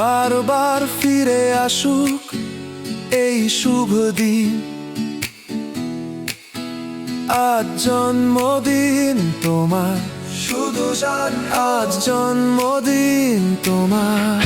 বারবার ফিরে আসুক এই শুভ দিন। আজ জন্মদিন তোমার। শুধু আজ জন্মদিন তোমার।